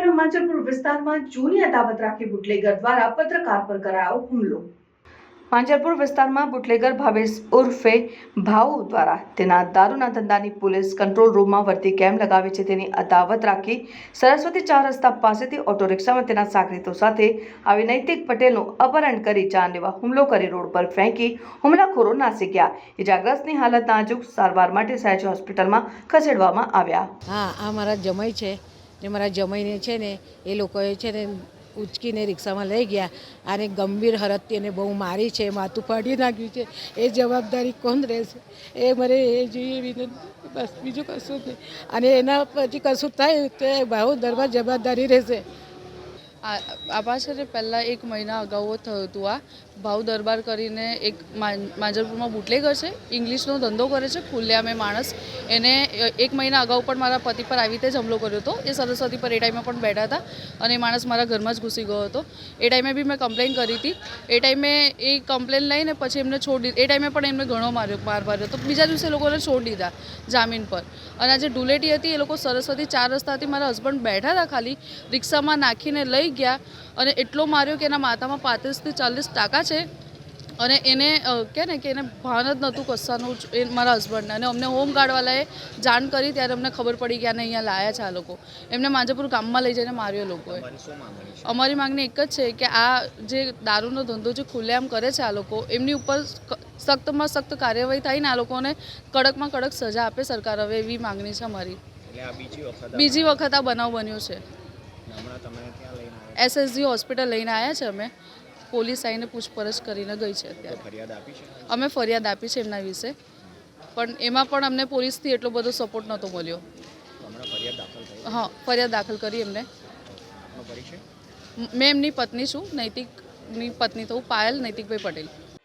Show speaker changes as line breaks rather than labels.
માંજલપુર વિસ્તારમાં જૂની અદાવત રાખી બુટલેગર દ્વારા પત્રકાર પર કરાયો હુમલો. માંજલપુર વિસ્તારમાં બુટલેગર ભાવેશ ઉર્ફે ભાઉ દ્વારા તેના દારૂના ધંધાની પોલીસ કંટ્રોલ રૂમમાં વર્તી કેમ્પ લગાવે છે તેની અદાવત રાખી સરસ્વતી ચાર રસ્તા પાસેથી ઓટો રિક્ષામાં તેના સાગરીતો સાથે આવી નૈતિક પટેલનું અપહરણ કરી જાનલેવા હુમલો કરી રોડ પર ફેંકી હુમલાખોરો નાસી ગયા. ઇજાગ્રસ્તની હાલત નાજુક સારવાર માટે સહેજ હોસ્પિટલમાં ખસેડવામાં આવ્યા.
હા, આ મારા જમાઈ છે. ને મારા જમાઈને છે ને, એ લોકોએ છે ને ઉચકીને રિક્ષામાં લઈ ગયા અને ગંભીર હરતથી એને બહુ મારી છે, માથું ફાડી નાખ્યું છે. એ જવાબદારી કોણ રહેશે? એ મારે એ જોઈએ બસ બીજું કશું જ નહીં. અને એના પછી કશું થાય તો ભાવ દરબાર જવાબદારી રહેશે.
આ પાછળ પહેલાં એક મહિના અગાઉ થયું હતું આ. ભાવ દરબાર કરીને એક માંજરપુરમાં બુટલેગર છે. ઇંગ્લિશનો ધંધો કરે છે, ખુલ્લેઆમ એ માણસ. એને એક મહિના અગાઉ પણ મારા પતિ પર આવી રીતે જ હુમલો કર્યો હતો. એ સરસ્વતી પર એ ટાઈમે પણ બેઠા હતા અને એ માણસ મારા ઘરમાં જ ઘૂસી ગયો હતો. એ ટાઈમે બી મેં કમ્પ્લેન કરી હતી. એ ટાઈમે એ કમ્પ્લેન લઈને પછી એમને છોડી, એ ટાઈમે પણ એમને ઘણો માર્યો, માર માર્યો હતો. બીજા દિવસે લોકોને છોડી દીધા જામીન પર. અને આ જે ડુલેટી હતી એ લોકો સરસ્વતી ચાર રસ્તાથી મારા હસબન્ડ બેઠા હતા ખાલી. રિક્ષામાં નાખીને લઈ ગયા અને એટલો માર્યો કે એના માથામાં પાંત્રીસથી ચાલીસ ટાકા છે અને એને કહે ને કે એને ભાન જ નહોતું કસાનું એ મારા હસબન્ડને. અને અમને હોમગાર્ડવાલાએ જાણ કરી ત્યારે અમને ખબર પડી કે આને અહીંયા લાયા છે આ લોકો. એમને માંજાપુર ગામમાં લઈ જઈને માર્યો લોકોએ. અમારી માંગણી એક જ છે કે આ જે દારૂનો ધંધો જે ખુલ્લેઆમ કરે છે આ લોકો એમની ઉપર સખ્તમાં સખ્ત કાર્યવાહી થાય ને આ લોકોને કડકમાં કડક સજા આપે સરકાર હવે એવી માંગણી છે અમારી.
બીજી વખત
આ બનાવ બન્યો છે. એસએસજી હોસ્પિટલ લઈને આવ્યા છે અમે. પોલીસ આવીને પૂછપરછ કરીને ગઈ છે અત્યારે. અમે ફરિયાદ આપી છે એમના વિશે. પણ એમાં પણ અમને પોલીસથી એટલો બધો સપોર્ટ નહોતો મળ્યો. હા ફરિયાદ દાખલ કરી એમને. મેં એમની પત્ની છું નૈતિકની પત્ની તો હું પાયલ નૈતિકભાઈ પટેલ.